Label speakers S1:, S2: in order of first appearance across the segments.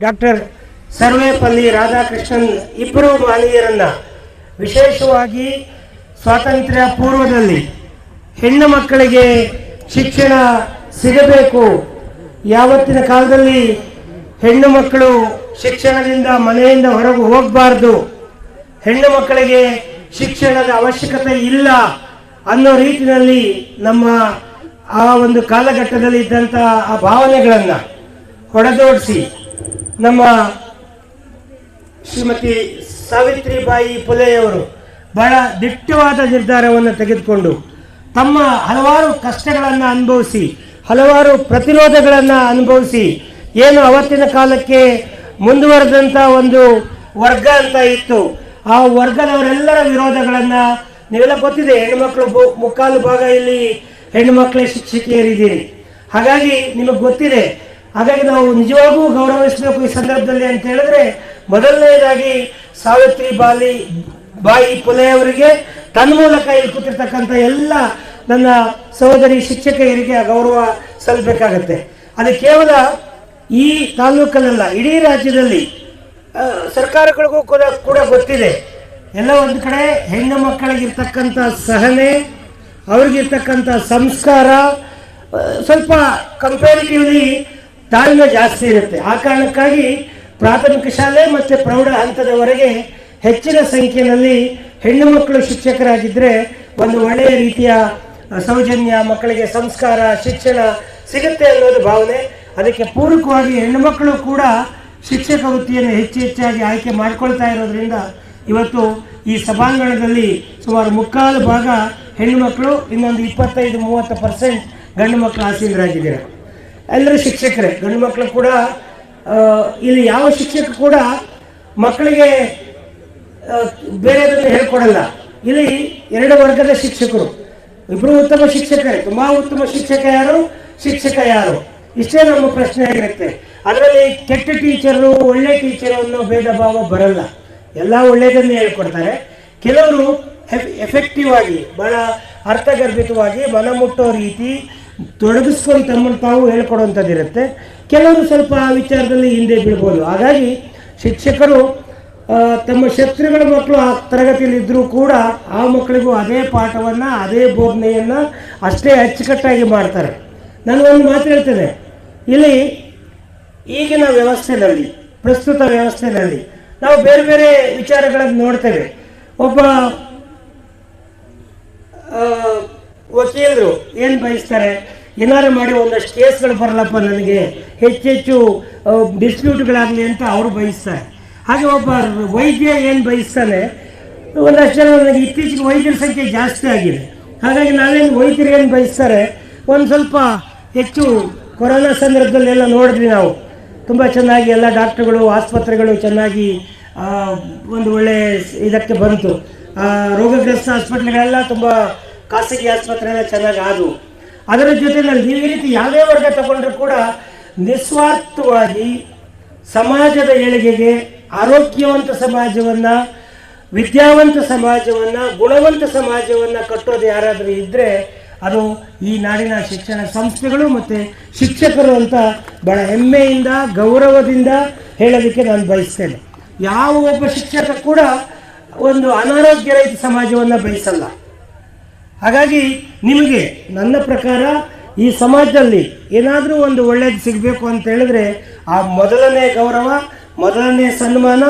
S1: Doctor Sarvepalli Radhakrishnan ಇಬ್ಬರು ಮಾನವೀಯರನ್ನ ವಿಶೇಷವಾಗಿ ಸ್ವಾತಂತ್ರ್ಯ ಪೂರ್ವದಲ್ಲಿ ಹೆಣ್ಣು ಮಕ್ಕಳಿಗೆ ಶಿಕ್ಷಣ ಸಿಗಬೇಕು. ಯಾವತ್ತಿನ ಕಾಲದಲ್ಲಿ ಹೆಣ್ಣು ಮಕ್ಕಳು ಶಿಕ್ಷಣದಿಂದ ಮನೆಯಿಂದ ಹೊರಗೆ ಹೋಗಬಾರ್ದು. ಹೆಣ್ಣು ಮಕ್ಕಳಿಗೆ ಶಿಕ್ಷಣದ ಅವಶ್ಯಕತೆ ಇಲ್ಲ ಅನ್ನೋ ರೀತಿಯಲ್ಲಿ ನಮ್ಮ ಆ ಒಂದು ಕಾಲಘಟ್ಟದಲ್ಲಿ ಇದ್ದಂಥ ಆ ಭಾವನೆಗಳನ್ನು ಹೊಡೆದೋಡಿಸಿ ನಮ್ಮ ಶ್ರೀಮತಿ ಸಾವಿತ್ರಿಬಾಯಿ ಪುಲೆಯವರು ಬಹಳ ದಿಟ್ಟವಾದ ನಿರ್ಧಾರವನ್ನು ತೆಗೆದುಕೊಂಡು ತಮ್ಮ ಹಲವಾರು ಕಷ್ಟಗಳನ್ನು ಅನುಭವಿಸಿ, ಹಲವಾರು ಪ್ರತಿರೋಧಗಳನ್ನು ಅನುಭವಿಸಿ, ಏನು ಅವತ್ತಿನ ಕಾಲಕ್ಕೆ ಮುಂದುವರೆದಂಥ ಒಂದು ವರ್ಗ ಅಂತ ಇತ್ತು. ಆ ವರ್ಗದವರೆಲ್ಲರ ವಿರೋಧಗಳನ್ನು ನೀವೆಲ್ಲ ಗೊತ್ತಿದೆ ಹೆಣ್ಣುಮಕ್ಕಳು ಮುಕ್ಕಾಲು ಭಾಗ ಇಲ್ಲಿ ಹೆಣ್ಣುಮಕ್ಕಳೇ ಶಿಕ್ಷಕಿಯರಿದ್ದೀರಿ. ಹಾಗಾಗಿ ನಿಮಗೆ ಗೊತ್ತಿದೆ ಹಾಗಾಗಿ ನಾವು ನಿಜವಾಗೂ ಗೌರವಿಸಬೇಕು ಈ ಸಂದರ್ಭದಲ್ಲಿ ಅಂತ ಹೇಳಿದ್ರೆ, ಮೊದಲನೇದಾಗಿ ಸಾವಿತ್ರಿ ಬಾಲಿ, ಬಾಯಿ ಪುಲೆ ಅವರಿಗೆ ತನ್ಮೂಲಕ ಇಲ್ಲಿ ಕೂತಿರ್ತಕ್ಕಂಥ ಎಲ್ಲ ನನ್ನ ಸಹೋದರಿ ಶಿಕ್ಷಕಿಯರಿಗೆ ಗೌರವ ಸಲ್ಲಬೇಕಾಗತ್ತೆ ಅದು ಕೇವಲ ಈ ತಾಲೂಕಲ್ಲ ಇಡೀ ರಾಜ್ಯದಲ್ಲಿ ಸರ್ಕಾರಗಳಿಗೂ ಕೂಡ ಕೂಡ ಗೊತ್ತಿದೆ. ಎಲ್ಲ ಒಂದು ಕಡೆ ಹೆಣ್ಣು ಮಕ್ಕಳಿಗಿರ್ತಕ್ಕಂಥ ಸಹನೆ, ಅವ್ರಿಗಿರ್ತಕ್ಕಂಥ ಸಂಸ್ಕಾರ ಸ್ವಲ್ಪ ಕಂಪೇರಿಟಿವ್ಲಿ ತಾಳ್ಮೆ ಜಾಸ್ತಿ ಇರುತ್ತೆ. ಆ ಕಾರಣಕ್ಕಾಗಿ ಪ್ರಾಥಮಿಕ ಶಾಲೆ ಮತ್ತು ಪ್ರೌಢ ಹಂತದವರೆಗೆ ಹೆಚ್ಚಿನ ಸಂಖ್ಯೆಯಲ್ಲಿ ಹೆಣ್ಣು ಮಕ್ಕಳು ಶಿಕ್ಷಕರಾಗಿದ್ದರೆ ಒಂದು ಒಳ್ಳೆಯ ರೀತಿಯ ಸೌಜನ್ಯ, ಮಕ್ಕಳಿಗೆ ಸಂಸ್ಕಾರ, ಶಿಕ್ಷಣ ಸಿಗುತ್ತೆ ಅನ್ನೋದು ಭಾವನೆ. ಅದಕ್ಕೆ ಪೂರಕವಾಗಿ ಹೆಣ್ಣು ಮಕ್ಕಳು ಕೂಡ ಶಿಕ್ಷಕ ವೃತ್ತಿಯನ್ನು ಹೆಚ್ಚು ಹೆಚ್ಚಾಗಿ ಆಯ್ಕೆ ಮಾಡ್ಕೊಳ್ತಾ ಇರೋದ್ರಿಂದ ಇವತ್ತು ಈ ಸಭಾಂಗಣದಲ್ಲಿ ಸುಮಾರು ಮುಕ್ಕಾಲು ಭಾಗ ಹೆಣ್ಣು ಮಕ್ಕಳು, ಇನ್ನೊಂದು ಇಪ್ಪತ್ತೈದು, ಮೂವತ್ತು ಪರ್ಸೆಂಟ್ ಗಂಡು ಮಕ್ಕಳು ಆಸೀನರಾಗಿದ್ದಾರೆ. ಎಲ್ಲರೂ ಶಿಕ್ಷಕರೇ, ಗಂಡು ಮಕ್ಕಳು ಕೂಡ ಇಲ್ಲಿ ಯಾವ ಶಿಕ್ಷಕ ಕೂಡ ಮಕ್ಕಳಿಗೆ ಬೇರೆದನ್ನು ಹೇಳ್ಕೊಡಲ್ಲ. ಇಲ್ಲಿ ಎರಡು ವರ್ಗದ ಶಿಕ್ಷಕರು. ಇಬ್ಬರು ಉತ್ತಮ ಶಿಕ್ಷಕರೇ, ತುಂಬಾ ಉತ್ತಮ ಶಿಕ್ಷಕ ಯಾರು? ಶಿಕ್ಷಕ ಯಾರು? ಇಷ್ಟೇ ನಮ್ಮ ಪ್ರಶ್ನೆ ಆಗಿರುತ್ತೆ. ಅದರಲ್ಲಿ ಕೆಟ್ಟ ಟೀಚರು, ಒಳ್ಳೆ ಟೀಚರು ಅನ್ನೋ ಭೇದ ಭಾವ ಬರಲ್ಲ. ಎಲ್ಲ ಒಳ್ಳೆಯದನ್ನೇ ಹೇಳ್ಕೊಡ್ತಾರೆ. ಕೆಲವರು ಎಫೆಕ್ಟಿವ್ ಆಗಿ, ಬಹಳ ಅರ್ಥಗರ್ಭಿತವಾಗಿ, ಮನಮುಟ್ಟೋ ರೀತಿ ತೊಡಗಿಸ್ಕೊಂಡು ತಮ್ಮನ್ನು ತಾವು ಹೇಳ್ಕೊಡುವಂಥದ್ದಿರುತ್ತೆ. ಕೆಲವರು ಸ್ವಲ್ಪ ಆ ವಿಚಾರದಲ್ಲಿ ಹಿಂದೆ ಬೀಳ್ಬೋದು. ಹಾಗಾಗಿ ಶಿಕ್ಷಕರು ತಮ್ಮ ಶತ್ರುಗಳ ಮಕ್ಕಳು ಆ ತರಗತಿಯಲ್ಲಿದ್ದರೂ ಕೂಡ ಆ ಮಕ್ಕಳಿಗೂ ಅದೇ ಪಾಠವನ್ನು, ಅದೇ ಬೋಧನೆಯನ್ನು ಅಷ್ಟೇ ಅಚ್ಚುಕಟ್ಟಾಗಿ ಮಾಡ್ತಾರೆ. ನಾನು ಒಂದು ಮಾತು ಹೇಳ್ತೇನೆ. ಇಲ್ಲಿ ಈಗಿನ ವ್ಯವಸ್ಥೆಯಲ್ಲಿ ಪ್ರಸ್ತುತ ವ್ಯವಸ್ಥೆಯಲ್ಲಿ ನಾವು ಬೇರೆ ಬೇರೆ ವಿಚಾರಗಳನ್ನು ನೋಡ್ತೇವೆ. ಒಬ್ಬ ವಕೀಲರು ಏನು ಬಯಸ್ತಾರೆ? ಏನಾರು ಮಾಡಿ ಒಂದಷ್ಟು ಕೇಸ್ಗಳು ಬರಲಪ್ಪ ನನಗೆ. ಹೆಚ್ಚೆಚ್ಚು ಡಿಸ್ಪ್ಯೂಟ್ಗಳಾಗಲಿ ಅಂತ ಅವರು ಬಯಸ್ತಾರೆ. ಹಾಗೆ ಒಬ್ಬ ವೈದ್ಯ ಏನು ಬಯಸ್ತಾನೆ? ಒಂದಷ್ಟು ಜನ ನನಗೆ ಇತ್ತೀಚೆಗೆ ವೈದ್ಯರ ಸಂಖ್ಯೆ ಜಾಸ್ತಿ ಆಗಿದೆ. ಹಾಗಾಗಿ ನಾವೇನು ವೈದ್ಯರು ಏನು ಬಯಸ್ತಾರೆ? ಒಂದು ಸ್ವಲ್ಪ ಹೆಚ್ಚು ಕೊರೋನಾ ಸಂದರ್ಭದಲ್ಲೆಲ್ಲ ನೋಡಿದ್ವಿ ನಾವು. ತುಂಬ ಚೆನ್ನಾಗಿ ಎಲ್ಲ ಡಾಕ್ಟ್ರುಗಳು, ಆಸ್ಪತ್ರೆಗಳು ಚೆನ್ನಾಗಿ ಒಂದು ಒಳ್ಳೆ ಇದಕ್ಕೆ ಬಂತು. ರೋಗಗ್ರಸ್ತ ಆಸ್ಪತ್ರೆಗಳೆಲ್ಲ ತುಂಬ ಖಾಸಗಿ ಆಸ್ಪತ್ರೆ ಎಲ್ಲ ಚೆನ್ನಾಗಿ ಆದವು. ಅದರ ಜೊತೆಯಲ್ಲಿ ನೀವು ಈ ರೀತಿ ಯಾವುದೇ ವರ್ಗ ತಗೊಂಡ್ರು ಕೂಡ ನಿಸ್ವಾರ್ಥವಾಗಿ ಸಮಾಜದ ಏಳಿಗೆಗೆ ಆರೋಗ್ಯವಂತ ಸಮಾಜವನ್ನು, ವಿದ್ಯಾವಂತ ಸಮಾಜವನ್ನು, ಗುಣವಂತ ಸಮಾಜವನ್ನು ಕಟ್ಟೋದು ಯಾರಾದರೂ ಇದ್ದರೆ ಅದು ಈ ನಾಡಿನ ಶಿಕ್ಷಣ ಸಂಸ್ಥೆಗಳು ಮತ್ತು ಶಿಕ್ಷಕರು ಅಂತ ಬಹಳ ಹೆಮ್ಮೆಯಿಂದ, ಗೌರವದಿಂದ ಹೇಳೋದಕ್ಕೆ ನಾನು ಬಯಸ್ತೇನೆ. ಯಾವ ಒಬ್ಬ ಶಿಕ್ಷಕ ಕೂಡ ಒಂದು ಅನಾರೋಗ್ಯ ರಹಿತ ಸಮಾಜವನ್ನು ಬಯಸಲ್ಲ ಹಾಗಾಗಿ ನಿಮಗೆ ನನ್ನ ಪ್ರಕಾರ ಈ ಸಮಾಜದಲ್ಲಿ ಏನಾದರೂ ಒಂದು ಒಳ್ಳೇದು ಸಿಗಬೇಕು ಅಂತ ಹೇಳಿದ್ರೆ ಆ ಮೊದಲನೇ ಗೌರವ, ಮೊದಲನೇ ಸನ್ಮಾನ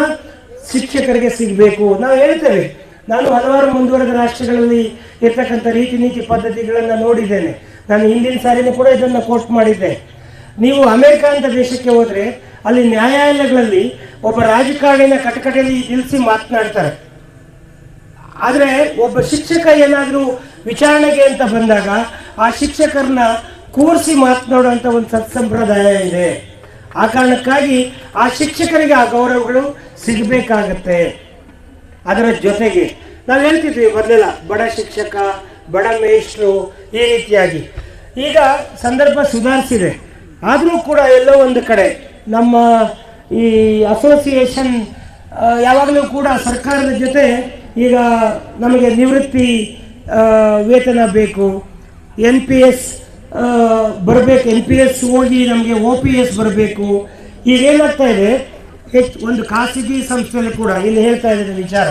S1: ಶಿಕ್ಷಕರಿಗೆ ಸಿಗಬೇಕು. ನಾವು ಹೇಳ್ತೇವೆ, ನಾನು ಹಲವಾರು ಮುಂದುವರೆದ ರಾಷ್ಟ್ರಗಳಲ್ಲಿ ಇರ್ತಕ್ಕಂಥ ರೀತಿ ನೀತಿ ಪದ್ಧತಿಗಳನ್ನು ನೋಡಿದ್ದೇನೆ. ನಾನು ಹಿಂದಿನ ಸಾರಿನೂ ಕೂಡ ಇದನ್ನು ಕೋಟ್ ಮಾಡಿದ್ದೆ. ನೀವು ಅಮೆರಿಕ ಅಂತ ದೇಶಕ್ಕೆ ಹೋದರೆ ಅಲ್ಲಿ ನ್ಯಾಯಾಲಯಗಳಲ್ಲಿ ಒಬ್ಬ ರಾಜಕಾರಣಿನ ಕಟಕಟೆಯಲ್ಲಿ ನಿಲ್ಲಿಸಿ ಮಾತನಾಡ್ತಾರೆ. ಆದರೆ ಒಬ್ಬ ಶಿಕ್ಷಕ ಏನಾದರೂ ವಿಚಾರಣೆಗೆ ಅಂತ ಬಂದಾಗ ಆ ಶಿಕ್ಷಕರನ್ನ ಕೂರಿಸಿ ಮಾತನಾಡುವಂಥ ಒಂದು ಸತ್ಸಂಪ್ರದಾಯ ಇದೆ. ಆ ಕಾರಣಕ್ಕಾಗಿ ಆ ಶಿಕ್ಷಕರಿಗೆ ಆ ಗೌರವಗಳು ಸಿಗಬೇಕಾಗತ್ತೆ. ಅದರ ಜೊತೆಗೆ ನಾವು ಹೇಳ್ತಿದ್ವಿ ಮೊದಲೆಲ್ಲ, ಬಡ ಶಿಕ್ಷಕ, ಬಡ ಮೇಷ್ಟ್ರು ಈ ರೀತಿಯಾಗಿ. ಈಗ ಸಂದರ್ಭ ಸುಧಾರಿಸಿದೆ. ಆದರೂ ಕೂಡ ಎಲ್ಲೋ ಒಂದು ಕಡೆ ನಮ್ಮ ಈ ಅಸೋಸಿಯೇಷನ್ ಯಾವಾಗಲೂ ಕೂಡ ಸರ್ಕಾರದ ಜೊತೆ ಈಗ ನಮಗೆ ನಿವೃತ್ತಿ ವೇತನ ಬೇಕು. ಎನ್ ಪಿ ಎಸ್ ಬರಬೇಕು. ಎನ್ ಪಿ ಎಸ್ ಹೋಗಿ ನಮಗೆ ಒ ಪಿ ಎಸ್ ಬರಬೇಕು. ಈಗ ಏನಾಗ್ತಾ ಇದೆ? ಹೆಚ್ಚು ಒಂದು ಖಾಸಗಿ ಸಂಸ್ಥೆಯಲ್ಲಿ ಕೂಡ ಇಲ್ಲಿ ಹೇಳ್ತಾ ಇದ್ದೀನಿ ವಿಚಾರ.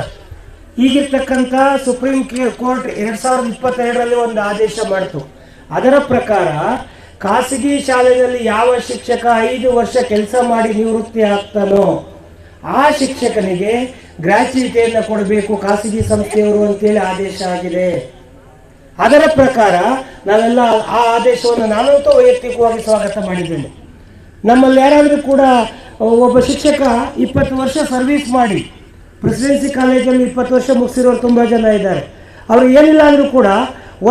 S1: ಈಗಿರ್ತಕ್ಕಂಥ ಸುಪ್ರೀಂ ಕೋರ್ಟ್ ಎರಡು ಸಾವಿರದ ಇಪ್ಪತ್ತೆರಡರಲ್ಲಿ ಒಂದು ಆದೇಶ ಮಾಡಿತು. ಅದರ ಪ್ರಕಾರ ಖಾಸಗಿ ಶಾಲೆಯಲ್ಲಿ ಯಾವ ಶಿಕ್ಷಕ ಐದು ವರ್ಷ ಕೆಲಸ ಮಾಡಿ ನಿವೃತ್ತಿ ಆಗ್ತಾನೋ ಆ ಶಿಕ್ಷಕನಿಗೆ ಗ್ರಾಚ್ಯುಟಿಯನ್ನು ಕೊಡಬೇಕು ಖಾಸಗಿ ಸಂಸ್ಥೆಯವರು ಅಂತೇಳಿ ಆದೇಶ ಆಗಿದೆ. ಅದರ ಪ್ರಕಾರ ನಾವೆಲ್ಲ ಆ ಆದೇಶವನ್ನು ನಾನಂತೂ ವೈಯಕ್ತಿಕವಾಗಿ ಸ್ವಾಗತ ಮಾಡಿದ್ದೇನೆ. ನಮ್ಮಲ್ಲಿ ಯಾರಾದರೂ ಕೂಡ ಒಬ್ಬ ಶಿಕ್ಷಕ ಇಪ್ಪತ್ತು ವರ್ಷ ಸರ್ವಿಸ್ ಮಾಡಿ, ಪ್ರೆಸಿಡೆನ್ಸಿ ಕಾಲೇಜಲ್ಲಿ ಇಪ್ಪತ್ತು ವರ್ಷ ಮುಗಿಸಿರೋರು ತುಂಬ ಜನ ಇದ್ದಾರೆ. ಅವರು ಏನಿಲ್ಲ ಅಂದರೂ ಕೂಡ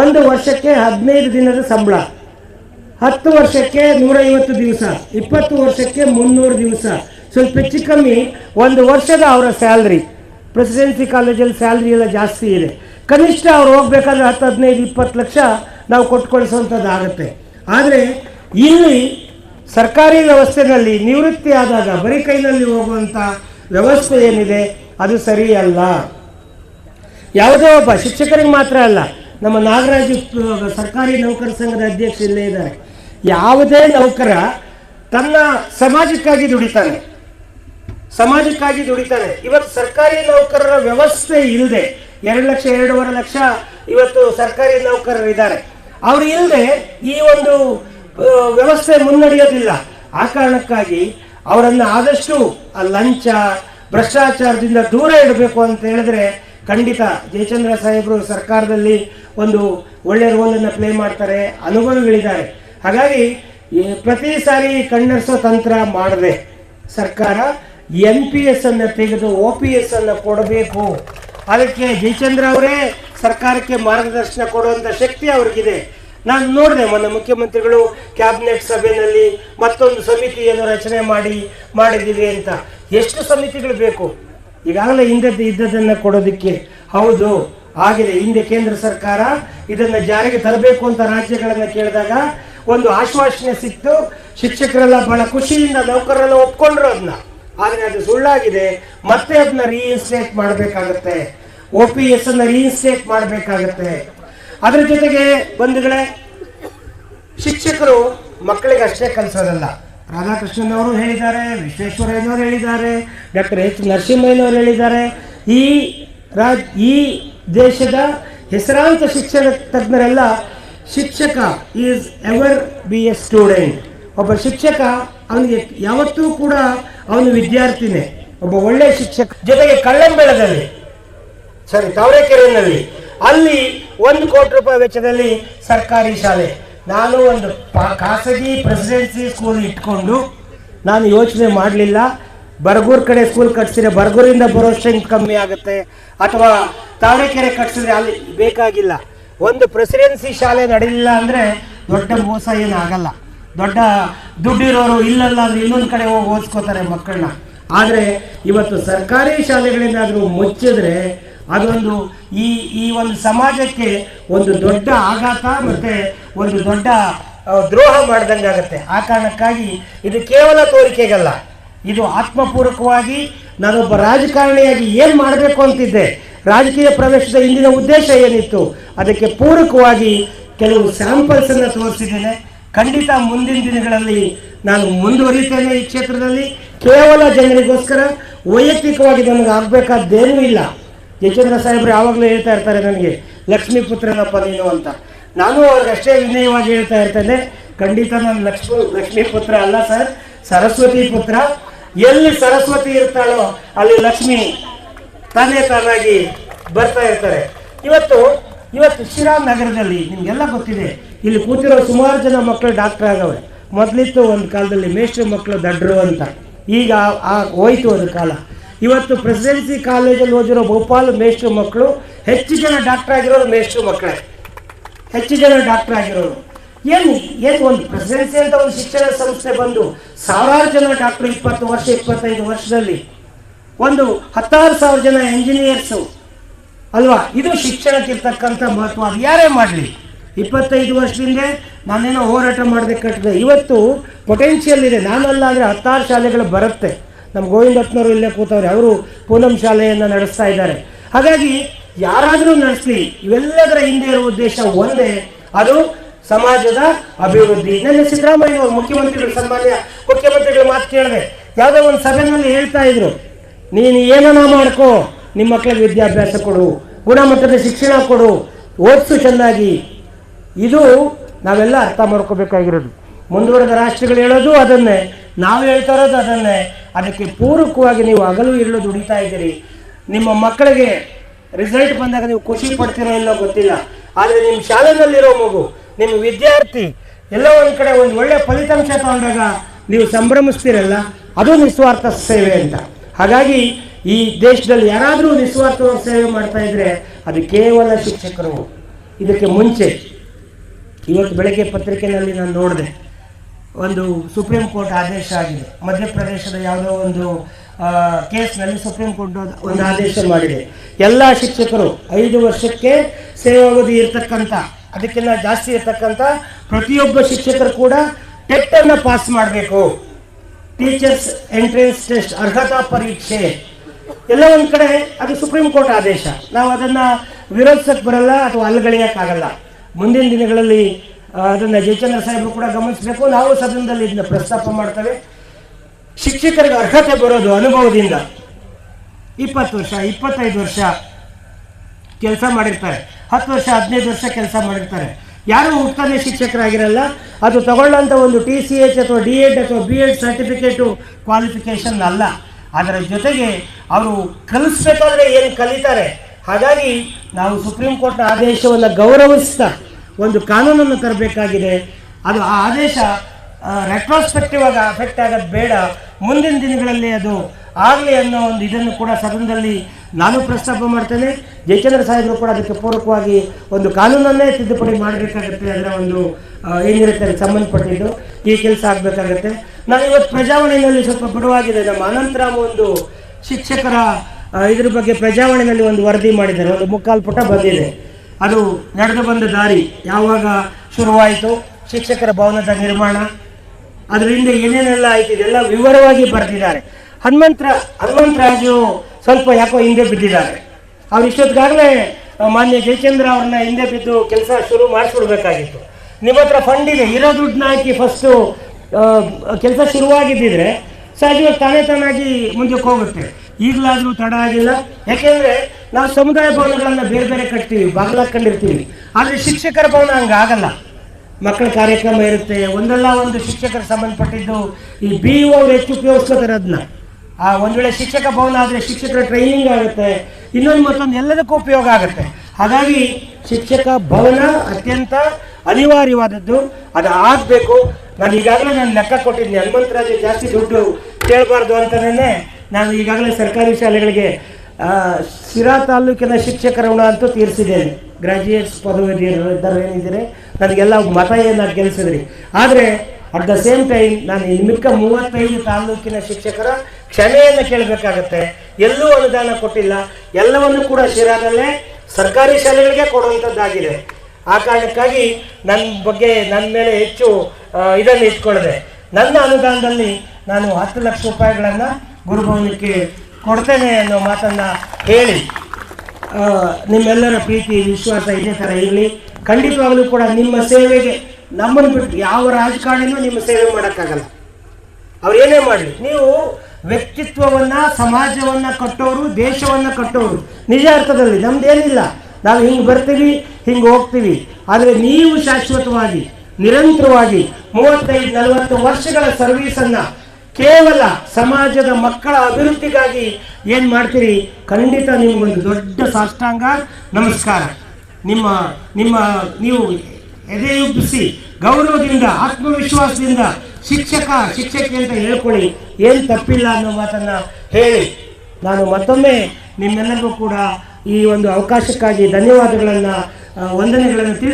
S1: ಒಂದು ವರ್ಷಕ್ಕೆ ಹದಿನೈದು ದಿನದ ಸಂಬಳ, ಹತ್ತು ವರ್ಷಕ್ಕೆ ನೂರೈವತ್ತು ದಿವಸ, ಇಪ್ಪತ್ತು ವರ್ಷಕ್ಕೆ ಮುನ್ನೂರು ದಿವಸ ಸ್ವಲ್ಪ ಹೆಚ್ಚು ಕಮ್ಮಿ ಒಂದು ವರ್ಷದ ಅವರ ಸ್ಯಾಲ್ರಿ ಪ್ರೆಸಿಡೆನ್ಸಿ ಕಾಲೇಜಲ್ಲಿ ಸ್ಯಾಲ್ರಿ ಎಲ್ಲ ಜಾಸ್ತಿ ಇದೆ. ಕನಿಷ್ಠ ಅವ್ರು ಹೋಗ್ಬೇಕಾದ್ರೆ ಹತ್ತು, ಹದಿನೈದು, ಇಪ್ಪತ್ತು ಲಕ್ಷ ನಾವು ಕೊಟ್ಕೊಳಿಸುವಂಥದ್ದು ಆಗುತ್ತೆ. ಆದರೆ ಇಲ್ಲಿ ಸರ್ಕಾರಿ ವ್ಯವಸ್ಥೆಯಲ್ಲಿ ನಿವೃತ್ತಿ ಆದಾಗ ಬರೀ ಕೈನಲ್ಲಿ ಹೋಗುವಂಥ ವ್ಯವಸ್ಥೆ ಏನಿದೆ, ಅದು ಸರಿಯಲ್ಲ. ಯಾವುದೋ ಒಬ್ಬ ಶಿಕ್ಷಕರಿಗೆ ಮಾತ್ರ ಅಲ್ಲ, ನಮ್ಮ ನಾಗರಾಜು ಸರ್ಕಾರಿ ನೌಕರ ಸಂಘದ ಅಧ್ಯಕ್ಷ ಇಲ್ಲೇ ಇದ್ದಾರೆ. ಯಾವುದೇ ನೌಕರ ತನ್ನ ಸಮಾಜಕ್ಕಾಗಿ ದುಡಿತಾನೆ. ಸಮಾಜಕ್ಕಾಗಿ ದುಡಿತಾರೆ. ಇವತ್ತು ಸರ್ಕಾರಿ ನೌಕರರ ವ್ಯವಸ್ಥೆ ಇಲ್ಲದೆ ಎರಡು ಲಕ್ಷ, ಎರಡೂವರೆ ಲಕ್ಷ ಇವತ್ತು ಸರ್ಕಾರಿ ನೌಕರರು ಇದ್ದಾರೆ ಅವ್ರು ಇಲ್ಲದೆ ಈ ಒಂದು ವ್ಯವಸ್ಥೆ ಮುನ್ನಡೆಯೋದಿಲ್ಲ. ಆ ಕಾರಣಕ್ಕಾಗಿ ಅವರನ್ನು ಆದಷ್ಟು ಆ ಲಂಚ, ಭ್ರಷ್ಟಾಚಾರದಿಂದ ದೂರ ಇಡಬೇಕು ಅಂತ ಹೇಳಿದ್ರೆ ಖಂಡಿತ ಜಯಚಂದ್ರ ಸಾಹೇಬರು ಸರ್ಕಾರದಲ್ಲಿ ಒಂದು ಒಳ್ಳೆ ರೋಲನ್ನು ಪ್ಲೇ ಮಾಡ್ತಾರೆ, ಅನುಭವಿಗಳಿದ್ದಾರೆ. ಹಾಗಾಗಿ ಪ್ರತಿ ಸಾರಿ ಕಣ್ಣರಿಸೋ ತಂತ್ರ ಮಾಡದೆ ಸರ್ಕಾರ. ಎನ್ ಪಿ ಎಸ್ ಅನ್ನು ತೆಗೆದು ಒ ಪಿ ಎಸ್ ಅನ್ನು ಕೊಡಬೇಕು. ಅದಕ್ಕೆ ಜಯಚಂದ್ರ ಅವರೇ ಸರ್ಕಾರಕ್ಕೆ ಮಾರ್ಗದರ್ಶನ ಕೊಡುವಂಥ ಶಕ್ತಿ ಅವ್ರಿಗಿದೆ. ನಾನು ನೋಡಿದೆ ಮೊನ್ನೆ ಮುಖ್ಯಮಂತ್ರಿಗಳು ಕ್ಯಾಬಿನೆಟ್ ಸಭೆಯಲ್ಲಿ ಮತ್ತೊಂದು ಸಮಿತಿಯನ್ನು ರಚನೆ ಮಾಡಿ, ಮಾಡಿದ್ದೀವಿ ಅಂತ. ಎಷ್ಟು ಸಮಿತಿಗಳು ಬೇಕು? ಈಗಾಗಲೇ ಹಿಂದೆ ಇದ್ದದನ್ನು ಕೊಡೋದಕ್ಕೆ. ಹೌದು, ಆಗಿದೆ. ಹಿಂದೆ ಕೇಂದ್ರ ಸರ್ಕಾರ ಇದನ್ನು ಜಾರಿಗೆ ತರಬೇಕು ಅಂತ ರಾಜ್ಯಗಳನ್ನು ಕೇಳಿದಾಗ ಒಂದು ಆಶ್ವಾಸನೆ ಸಿಕ್ತು. ಶಿಕ್ಷಕರೆಲ್ಲ ಬಹಳ ಖುಷಿಯಿಂದ ನೌಕರರೆಲ್ಲ ಒಪ್ಕೊಂಡ್ರು ಅದನ್ನ ಆದರೆ ಅದು ಸುಳ್ಳಾಗಿದೆ. ಮತ್ತೆ ಅದನ್ನ ರೀಇನ್ಸ್ಟೇಟ್ ಮಾಡಬೇಕಾಗತ್ತೆ. ಒ ಪಿ ಎಸ್ ಅನ್ನ ರೀಇನ್ಸ್ಟೇಟ್ ಮಾಡಬೇಕಾಗತ್ತೆ. ಅದ್ರ ಜೊತೆಗೆ ಬಂಧುಗಳೇ, ಶಿಕ್ಷಕರು ಮಕ್ಕಳಿಗೆ ಅಷ್ಟೇ ಕಲಿಸೋದಲ್ಲ. ರಾಧಾಕೃಷ್ಣನ್ ಅವರು ಹೇಳಿದ್ದಾರೆ, ವಿಶ್ವೇಶ್ವರಯ್ಯನವರು ಹೇಳಿದ್ದಾರೆ, ಡಾಕ್ಟರ್ ಎಚ್ ನರಸಿಂಹಯ್ಯನವರು ಹೇಳಿದ್ದಾರೆ. ಈ ರಾಜ್, ಈ ದೇಶದ ಹೆಸರಾಂತ ಶಿಕ್ಷಣ ತಜ್ಞರೆಲ್ಲ ಶಿಕ್ಷಕ is ever be a student ಒಬ್ಬ ಶಿಕ್ಷಕ ಅವನಿಗೆ ಯಾವತ್ತೂ ಕೂಡ ಅವನು ವಿದ್ಯಾರ್ಥಿನೇ. ಒಬ್ಬ ಒಳ್ಳೆ ಶಿಕ್ಷಕ. ಜೊತೆಗೆ ಕಳ್ಳಂಬೆಳದಲ್ಲಿ ಸರಿ ತಾವರೆಕೆರೆಯಲ್ಲಿ, ಅಲ್ಲಿ ಒಂದು ಕೋಟಿ ರೂಪಾಯಿ ವೆಚ್ಚದಲ್ಲಿ ಸರ್ಕಾರಿ ಶಾಲೆ. ನಾನು ಒಂದು ಖಾಸಗಿ ಪ್ರೆಸಿಡೆನ್ಸಿ ಸ್ಕೂಲ್ ಇಟ್ಕೊಂಡು ನಾನು ಯೋಚನೆ ಮಾಡಲಿಲ್ಲ. ಬರಗೂರ್ ಕಡೆ ಸ್ಕೂಲ್ ಕಟ್ಸಿದ್ರೆ ಬರಗೂರಿಂದ ಬರೋ ಸ್ಟ್ರೆಂತ್ ಕಮ್ಮಿ ಆಗುತ್ತೆ. ಅಥವಾ ತಾವರೆಕೆರೆ ಕಟ್ಸಿದ್ರೆ ಅಲ್ಲಿ ಬೇಕಾಗಿಲ್ಲ. ಒಂದು ಪ್ರೆಸಿಡೆನ್ಸಿ ಶಾಲೆ ನಡೀಲಿಲ್ಲ ಅಂದರೆ ದೊಡ್ಡ ಮೋಸ ಏನಾಗಲ್ಲ ದೊಡ್ಡ ದುಡ್ಡಿರೋರು ಇಲ್ಲಲ್ಲ ಅಂದ್ರೆ ಇನ್ನೊಂದು ಕಡೆ ಹೋಗಿ ಓದಿಸ್ಕೋತಾರೆ ಮಕ್ಕಳನ್ನ ಆದರೆ ಇವತ್ತು ಸರ್ಕಾರಿ ಶಾಲೆಗಳೇನಾದರೂ ಮುಚ್ಚಿದ್ರೆ ಅದೊಂದು ಈ ಈ ಒಂದು ಸಮಾಜಕ್ಕೆ ಒಂದು ದೊಡ್ಡ ಆಘಾತ ಮತ್ತೆ ಒಂದು ದೊಡ್ಡ ದ್ರೋಹ ದ್ರೋಹ ಮಾಡ್ದಂಗಾಗತ್ತೆ. ಆ ಕಾರಣಕ್ಕಾಗಿ ಇದು ಕೇವಲ ತೋರಿಕೆಗಲ್ಲ. ಇದು ಆತ್ಮಪೂರ್ವಕವಾಗಿ ನಾನೊಬ್ಬ ರಾಜಕಾರಣಿಯಾಗಿ ಏನು ಮಾಡಬೇಕು ಅಂತಿದ್ದೆ? ರಾಜಕೀಯ ಪ್ರವೇಶದ ಇಂದಿನ ಉದ್ದೇಶ ಏನಿತ್ತು? ಅದಕ್ಕೆ ಪೂರಕವಾಗಿ ಕೆಲವು ಸ್ಯಾಂಪಲ್ಸನ್ನು ತೋರಿಸಿದ್ದೇನೆ. ಖಂಡಿತ ಮುಂದಿನ ದಿನಗಳಲ್ಲಿ ನಾನು ಮುಂದುವರಿತೇನೆ ಈ ಕ್ಷೇತ್ರದಲ್ಲಿ. ಕೇವಲ ಜನರಿಗೋಸ್ಕರ ವೈಯಕ್ತಿಕವಾಗಿ ನನಗೆ ಆಗಬೇಕಾದ್ದೇನೂ ಇಲ್ಲ. ಯಶೇಂದ್ರ ಸಾಹೇಬ್ರು ಯಾವಾಗಲೂ ಹೇಳ್ತಾ ಇರ್ತಾರೆ ನನಗೆ, ಲಕ್ಷ್ಮೀ ಪುತ್ರನಪ್ಪ ನೀನು ಅಂತ. ನಾನು ಅವ್ರಿಗೆ ಅಷ್ಟೇ ವಿನಯವಾಗಿ ಹೇಳ್ತಾ ಇರ್ತೇನೆ, ಖಂಡಿತ ನಾನು ಲಕ್ಷ್ಮೀ ಲಕ್ಷ್ಮೀ ಪುತ್ರ ಅಲ್ಲ ಸರ್, ಸರಸ್ವತಿ ಪುತ್ರ. ಎಲ್ಲಿ ಸರಸ್ವತಿ ಇರ್ತಾಳೋ ಅಲ್ಲಿ ಲಕ್ಷ್ಮಿ ತಾನೇ ತಾನಾಗಿ ಬರ್ತಾ ಇರ್ತಾರೆ. ಇವತ್ತು ಇವತ್ತು ಶ್ರೀರಾಮ್ ನಗರದಲ್ಲಿ ನಿಮ್ಗೆಲ್ಲ ಗೊತ್ತಿದೆ ಇಲ್ಲಿ ಕೂತಿರೋ ಸುಮಾರು ಜನ ಮಕ್ಕಳು ಡಾಕ್ಟರ್ ಆಗವೆ ಮೊದಲಿತ್ತು ಒಂದು ಕಾಲದಲ್ಲಿ ಮೇಷ್ಟ್ರ ಮಕ್ಕಳು ದಡ್ರು ಅಂತ. ಈಗ ಆ- ಹೋಯ್ತು ಒಂದು ಕಾಲ. ಇವತ್ತು ಪ್ರೆಸಿಡೆನ್ಸಿ ಕಾಲೇಜಲ್ಲಿ ಓದಿರೋ ಬಹುಪಾಲು ಮೇಷ್ಟ್ರ ಮಕ್ಕಳು ಹೆಚ್ಚು ಜನ ಡಾಕ್ಟರ್ ಆಗಿರೋರು ಮೇಷ್ಟ್ರ ಮಕ್ಕಳೇ. ಹೆಚ್ಚು ಜನ ಡಾಕ್ಟರ್ ಆಗಿರೋರು. ಏನು ಏನು ಒಂದು ಪ್ರೆಸಿಡೆನ್ಸಿ ಅಂತ ಒಂದು ಶಿಕ್ಷಣ ಸಂಸ್ಥೆ ಬಂದು ಸಾವಿರಾರು ಜನ ಡಾಕ್ಟರ್ ಇಪ್ಪತ್ತು ವರ್ಷ, ಇಪ್ಪತ್ತೈದು ವರ್ಷದಲ್ಲಿ? ಒಂದು ಹತ್ತಾರು ಸಾವಿರ ಜನ ಎಂಜಿನಿಯರ್ಸು ಅಲ್ವಾ? ಇದು ಶಿಕ್ಷಣಕ್ಕಿರ್ತಕ್ಕಂಥ ಮಹತ್ವ. ಅದು ಯಾರೇ ಮಾಡಲಿ. ಇಪ್ಪತ್ತೈದು ವರ್ಷದಿಂದ ನಾನೇನೋ ಹೋರಾಟ ಮಾಡಬೇಕಾಗ್ತದೆ ಕಟ್ಟಿದೆ. ಇವತ್ತು ಪೊಟೆನ್ಷಿಯಲ್ ಇದೆ. ನಾನಲ್ಲ ಅಂದರೆ ಹತ್ತಾರು ಶಾಲೆಗಳು ಬರುತ್ತೆ. ನಮ್ಮ ಗೋವಿಂದಪ್ಪನವರು ಇಲ್ಲೇ ಕೂತವ್ರೆ, ಅವರು ಪೂನಂ ಶಾಲೆಯನ್ನು ನಡೆಸ್ತಾ ಇದ್ದಾರೆ. ಹಾಗಾಗಿ ಯಾರಾದರೂ ನಡೆಸಲಿ. ಇವೆಲ್ಲದರ ಹಿಂದೆ ಇರುವ ಉದ್ದೇಶ ಒಂದೇ. ಅದು ಸಮಾಜದ ಅಭಿವೃದ್ಧಿ. ನನ್ನ ಸಿದ್ದರಾಮಯ್ಯ ಅವರು ಮುಖ್ಯಮಂತ್ರಿಗಳು, ಸನ್ಮಾನ್ಯ ಮುಖ್ಯಮಂತ್ರಿಗಳು ಮಾತು ಕೇಳಿದೆ. ಯಾವುದೋ ಒಂದು ಸಭೆಯಲ್ಲಿ ಹೇಳ್ತಾ ಇದ್ರು, ನೀನು ಏನನ ಮಾಡ್ಕೋ, ನಿಮ್ಮ ಮಕ್ಕಳಿಗೆ ವಿದ್ಯಾಭ್ಯಾಸ ಕೊಡು, ಗುಣಮಟ್ಟದ ಶಿಕ್ಷಣ ಕೊಡು, ಓದಿಸು ಚೆನ್ನಾಗಿ ಇದು ನಾವೆಲ್ಲ ಅರ್ಥ ಮಾಡ್ಕೋಬೇಕಾಗಿರೋದು. ಮುಂದುವರೆದ ರಾಷ್ಟ್ರಗಳು ಹೇಳೋದು ಅದನ್ನೇ. ನಾವು ಹೇಳ್ತಾ ಇರೋದು ಅದನ್ನೇ. ಅದಕ್ಕೆ ಪೂರಕವಾಗಿ ನೀವು ಹಗಲು ಇರಲು ದುಡಿತಾ ಇದ್ದೀರಿ. ನಿಮ್ಮ ಮಕ್ಕಳಿಗೆ ರಿಸಲ್ಟ್ ಬಂದಾಗ ನೀವು ಖುಷಿ ಪಡ್ತೀರೋ ಇಲ್ಲೋ ಗೊತ್ತಿಲ್ಲ. ಆದರೆ ನಿಮ್ಮ ಶಾಲೆನಲ್ಲಿರೋ ಮಗು ನಿಮ್ಮ ವಿದ್ಯಾರ್ಥಿ ಎಲ್ಲೋ ಒಂದು ಕಡೆ ಒಂದು ಒಳ್ಳೆಯ ಫಲಿತಾಂಶ ತಗೊಂಡಾಗ ನೀವು ಸಂಭ್ರಮಿಸ್ತೀರಲ್ಲ? ಅದು ನಿಸ್ವಾರ್ಥ ಸೇವೆ ಅಂತ. ಹಾಗಾಗಿ ಈ ದೇಶದಲ್ಲಿ ಯಾರಾದರೂ ನಿಸ್ವಾರ್ಥ ಸೇವೆ ಮಾಡ್ತಾ ಇದ್ರೆ ಅದು ಕೇವಲ ಶಿಕ್ಷಕರು. ಇದಕ್ಕೆ ಮುಂಚೆ ಇವತ್ತು ಬೆಳಗ್ಗೆ ಪತ್ರಿಕೆಯಲ್ಲಿ ನಾನು ನೋಡಿದೆ, ಒಂದು ಸುಪ್ರೀಂ ಕೋರ್ಟ್ ಆದೇಶ ಆಗಿದೆ. ಮಧ್ಯಪ್ರದೇಶದ ಯಾವುದೋ ಒಂದು ಕೇಸ್ನಲ್ಲಿ ಸುಪ್ರೀಂ ಕೋರ್ಟ್ ಒಂದು ಆದೇಶ ಮಾಡಿದೆ. ಎಲ್ಲ ಶಿಕ್ಷಕರು ಐದು ವರ್ಷಕ್ಕೆ ಸೇವಾವಧಿ ಇರ್ತಕ್ಕಂಥ ಅದಕ್ಕಿಂತ ಜಾಸ್ತಿ ಇರ್ತಕ್ಕಂಥ ಪ್ರತಿಯೊಬ್ಬ ಶಿಕ್ಷಕರು ಕೂಡ ಟೆಟ್ಟನ್ನು ಪಾಸ್ ಮಾಡಬೇಕು. ಟೀಚರ್ಸ್ ಎಂಟ್ರೆನ್ಸ್ ಟೆಸ್ಟ್, ಅರ್ಹತಾ ಪರೀಕ್ಷೆ, ಎಲ್ಲ ಒಂದು ಕಡೆ ಅದು ಸುಪ್ರೀಂ ಕೋರ್ಟ್ ಆದೇಶ. ನಾವು ಅದನ್ನು ವಿರೋಧಿಸಕ್ಕೆ ಬರಲ್ಲ ಅಥವಾ ಅಲ್ಗಳೆಯೋಕ್ಕಾಗಲ್ಲ ಮುಂದಿನ ದಿನಗಳಲ್ಲಿ ಅದನ್ನ ಜಯಚಂದ್ರ ಸಾಹೇಬರು ಕೂಡ ಗಮನಿಸಬೇಕು. ನಾವು ಸದನದಲ್ಲಿ ಇದನ್ನ ಪ್ರಸ್ತಾಪ ಮಾಡ್ತೇವೆ. ಶಿಕ್ಷಕರಿಗೆ ಅರ್ಹತೆ ಬರೋದು ಅನುಭವದಿಂದ. ಇಪ್ಪತ್ತು ವರ್ಷ, ಇಪ್ಪತ್ತೈದು ವರ್ಷ ಕೆಲಸ ಮಾಡಿರ್ತಾರೆ. ಹತ್ತು ವರ್ಷ, ಹದಿನೈದು ವರ್ಷ ಕೆಲಸ ಮಾಡಿರ್ತಾರೆ. ಯಾರು ಉತ್ತಮ ಶಿಕ್ಷಕರಾಗಿರಲ್ಲ, ಅದು ತಗೊಳ್ಳೋಂಥ ಒಂದು ಟಿ ಸಿ ಎಚ್ ಅಥವಾ ಡಿ ಎಡ್ ಅಥವಾ ಬಿ ಎಡ್ ಸರ್ಟಿಫಿಕೇಟು ಕ್ವಾಲಿಫಿಕೇಷನ್ ಅಲ್ಲ. ಅದರ ಜೊತೆಗೆ ಅವರು ಕಲಿಸ್ಬೇಕಾದ್ರೆ ಏನು ಕಲಿತಾರೆ? ಹಾಗಾಗಿ ನಾವು ಸುಪ್ರೀಂ ಕೋರ್ಟ್ನ ಆದೇಶವನ್ನು ಗೌರವಿಸ್ತಾ ಒಂದು ಕಾನೂನನ್ನು ತರಬೇಕಾಗಿದೆ. ಅದು ಆ ಆದೇಶ ರೆಟ್ರೋಸ್ಪೆಕ್ಟಿವ್ ಆಗಿ ಅಫೆಕ್ಟ್ ಆಗೋದು ಬೇಡ. ಮುಂದಿನ ದಿನಗಳಲ್ಲಿ ಅದು ಆಗಲಿ ಅನ್ನೋ ಒಂದು ಇದನ್ನು ಕೂಡ ಸದನದಲ್ಲಿ ನಾನು ಪ್ರಸ್ತಾಪ ಮಾಡ್ತೇನೆ. ಜಯಚಂದ್ರ ಸಾಹೇಬರು ಕೂಡ ಅದಕ್ಕೆ ಪೂರಕವಾಗಿ ಒಂದು ಕಾನೂನನ್ನೇ ತಿದ್ದುಪಡಿ ಮಾಡಬೇಕಾಗುತ್ತೆ ಅದರ ಒಂದು ಏನಿರುತ್ತೆ ಸಂಬಂಧಪಟ್ಟಿದ್ದು. ಈ ಕೆಲಸ ಆಗಬೇಕಾಗತ್ತೆ. ನಾನು ಇವತ್ತು ಪ್ರಜಾವಣೆಯಲ್ಲಿ ಸ್ವಲ್ಪ ಬಿಡುವಾಗಿದೆ. ನಮ್ಮ ಅನಂತರಾಮ್ ಒಂದು ಶಿಕ್ಷಕರ ಇದ್ರ ಬಗ್ಗೆ ಪ್ರಜಾವಣೆಯಲ್ಲಿ ಒಂದು ವರದಿ ಮಾಡಿದ್ದಾರೆ. ಒಂದು ಮುಕ್ಕಾಲು ಪುಟ ಬಂದಿದೆ. ಅದು ನಡೆದು ಬಂದ ದಾರಿ ಯಾವಾಗ ಶುರುವಾಯಿತು? ಶಿಕ್ಷಕರ ಭವನದ ನಿರ್ಮಾಣ. ಅದರಿಂದ ಏನೇನೆಲ್ಲ ಆಯ್ತು? ಇದೆಲ್ಲ ವಿವರವಾಗಿ ಬರೆದಿದ್ದಾರೆ. ಹನುಮಂತ್ರ, ಹನುಮಂತರಾಜು ಸ್ವಲ್ಪ ಯಾಕೋ ಹಿಂದೆ ಬಿದ್ದಿದ್ದಾರೆ. ಅವ್ರು ಇಷ್ಟೊತ್ತಿಗಾಗಲೇ ಮಾನ್ಯ ಜಯಚಂದ್ರ ಅವ್ರನ್ನ ಹಿಂದೆ ಬಿದ್ದು ಕೆಲಸ ಶುರು ಮಾಡಿಸ್ಬಿಡ್ಬೇಕಾಗಿತ್ತು ನಿಮ್ಮ ಹತ್ರ ಫಂಡ್ ಇದೆ. ಇರೋ ದುಡ್ಡನ್ನ ಹಾಕಿ ಫಸ್ಟು ಕೆಲಸ ಶುರುವಾಗಿದ್ದಿದ್ರೆ, ಸಹಜವಾಗಿ ತಾನೇ ತಾನಾಗಿ ಮುಂದಕ್ಕೆ ಹೋಗುತ್ತೆ. ಈಗಲಾದರೂ ತಡ ಆಗಿಲ್ಲ. ಯಾಕೆಂದ್ರೆ ನಾವು ಸಮುದಾಯ ಭವನಗಳನ್ನ ಬೇರೆ ಬೇರೆ ಕಟ್ತೀವಿ ಬಾಗಿಲು ಹಾಕೊಂಡಿರ್ತೀವಿ ಆದರೆ ಶಿಕ್ಷಕರ ಭವನ ಹಂಗಾಗಲ್ಲ. ಮಕ್ಕಳ ಕಾರ್ಯಕ್ರಮ ಇರುತ್ತೆ. ಒಂದಲ್ಲ ಒಂದು ಶಿಕ್ಷಕರ ಸಂಬಂಧಪಟ್ಟಿದ್ದು ಈ ಬಿ ಇ ಅವ್ರು ಹೆಚ್ಚು ಉಪಯೋಗಿಸ್ಕೋತಾರೆ ಅದನ್ನ ಆ ಒಂದು ವೇಳೆ ಶಿಕ್ಷಕ ಭವನ ಆದರೆ ಶಿಕ್ಷಕರ ಟ್ರೈನಿಂಗ್ ಆಗುತ್ತೆ. ಇನ್ನೊಂದು ಮತ್ತೊಂದು ಎಲ್ಲದಕ್ಕೂ ಉಪಯೋಗ ಆಗುತ್ತೆ. ಹಾಗಾಗಿ ಶಿಕ್ಷಕ ಭವನ ಅತ್ಯಂತ ಅನಿವಾರ್ಯವಾದದ್ದು. ಅದು ಆಗಬೇಕು. ನಾನು ಈಗಾಗಲೇ ನಾನು ಲೆಕ್ಕ ಕೊಟ್ಟಿದ್ದೀನಿ. ಹನುಮಂತರಾಜು ಜಾಸ್ತಿ ದುಡ್ಡು ಕೇಳಬಾರ್ದು ಅಂತಲೇ ನಾನು ಈಗಾಗಲೇ ಸರ್ಕಾರಿ ಶಾಲೆಗಳಿಗೆ ಶಿರಾ ತಾಲೂಕಿನ ಶಿಕ್ಷಕರ ಋಣ ಅಂತೂ ತೀರಿಸಿದ್ದೇನೆ. ಗ್ರಾಜ್ಯುಯೇಟ್ಸ್ ಪದವೀಧರರು ಏನಿದ್ದಾರೆ ನನಗೆಲ್ಲ ಮತ ಏನು ಗೆಲ್ಲಿಸಿದ್ರಿ ಆದರೆ ಅಟ್ ದ ಸೇಮ್ ಟೈಮ್ ನಾನು ಮಿಕ್ಕ ಮೂವತ್ತೈದು ತಾಲೂಕಿನ ಶಿಕ್ಷಕರ ಕ್ಷಮೆಯನ್ನು ಕೇಳಬೇಕಾಗತ್ತೆ. ಎಲ್ಲೂ ಅನುದಾನ ಕೊಟ್ಟಿಲ್ಲ. ಎಲ್ಲವನ್ನು ಕೂಡ ಶಿರಾದಲ್ಲೇ ಸರ್ಕಾರಿ ಶಾಲೆಗಳಿಗೆ ಕೊಡುವಂಥದ್ದಾಗಿದೆ. ಆ ಕಾರಣಕ್ಕಾಗಿ ನನ್ನ ಬಗ್ಗೆ ನನ್ನ ಮೇಲೆ ಹೆಚ್ಚು ಇದನ್ನು ಇಟ್ಕೊಳ್ಳದೆ ನನ್ನ ಅನುದಾನದಲ್ಲಿ ನಾನು ಹತ್ತು ಲಕ್ಷ ರೂಪಾಯಿಗಳನ್ನು ಗುರುಭವನಕ್ಕೆ ಕೊಡ್ತೇನೆ ಅನ್ನೋ ಮಾತನ್ನು ಹೇಳಿ. ನಿಮ್ಮೆಲ್ಲರ ಪ್ರೀತಿ, ವಿಶ್ವಾಸ ಇದೇ ಥರ ಇರಲಿ. ಖಂಡಿತವಾಗಲೂ ಕೂಡ ನಿಮ್ಮ ಸೇವೆಗೆ ನಮ್ಮನ್ನು ಬಿಟ್ಟು ಯಾವ ರಾಜಕಾರಣಿನೂ ನಿಮ್ಮ ಸೇವೆ ಮಾಡೋಕ್ಕಾಗಲ್ಲ. ಅವ್ರು ಏನೇ ಮಾಡಲಿ, ನೀವು ವ್ಯಕ್ತಿತ್ವವನ್ನು, ಸಮಾಜವನ್ನು ಕಟ್ಟೋರು, ದೇಶವನ್ನು ಕಟ್ಟೋರು. ನಿಜ ಅರ್ಥದಲ್ಲಿ ನಮ್ದೇನಿಲ್ಲ. ನಾವು ಹಿಂಗೆ ಬರ್ತೀವಿ, ಹಿಂಗೆ ಹೋಗ್ತೀವಿ. ಆದರೆ ನೀವು ಶಾಶ್ವತವಾಗಿ, ನಿರಂತರವಾಗಿ ಮೂವತ್ತೈದು, ನಲವತ್ತು ವರ್ಷಗಳ ಸರ್ವೀಸನ್ನ ಕೇವಲ ಸಮಾಜದ ಮಕ್ಕಳ ಅಭಿವೃದ್ಧಿಗಾಗಿ ಏನು ಮಾಡ್ತೀರಿ? ಖಂಡಿತ ನಿಮ್ಗೊಂದು ದೊಡ್ಡ ಸಾಷ್ಟಾಂಗ ನಮಸ್ಕಾರ. ನಿಮ್ಮ ನಿಮ್ಮ ನೀವು ಎದೆಯುಬ್ಬಿಸಿ ಗೌರವದಿಂದ, ಆತ್ಮವಿಶ್ವಾಸದಿಂದ ಶಿಕ್ಷಕ, ಶಿಕ್ಷಕಿ ಅಂತ ಹೇಳ್ಕೊಳ್ಳಿ. ಏನು ತಪ್ಪಿಲ್ಲ ಅನ್ನೋ ಮಾತನ್ನು ಹೇಳಿ. ನಾನು ಮತ್ತೊಮ್ಮೆ ನಿಮ್ಮೆಲ್ಲರಿಗೂ ಕೂಡ ಈ ಒಂದು ಅವಕಾಶಕ್ಕಾಗಿ ಧನ್ಯವಾದಗಳನ್ನು ವಂದನೆಗಳನ್ನು ತಿಳಿಸಿ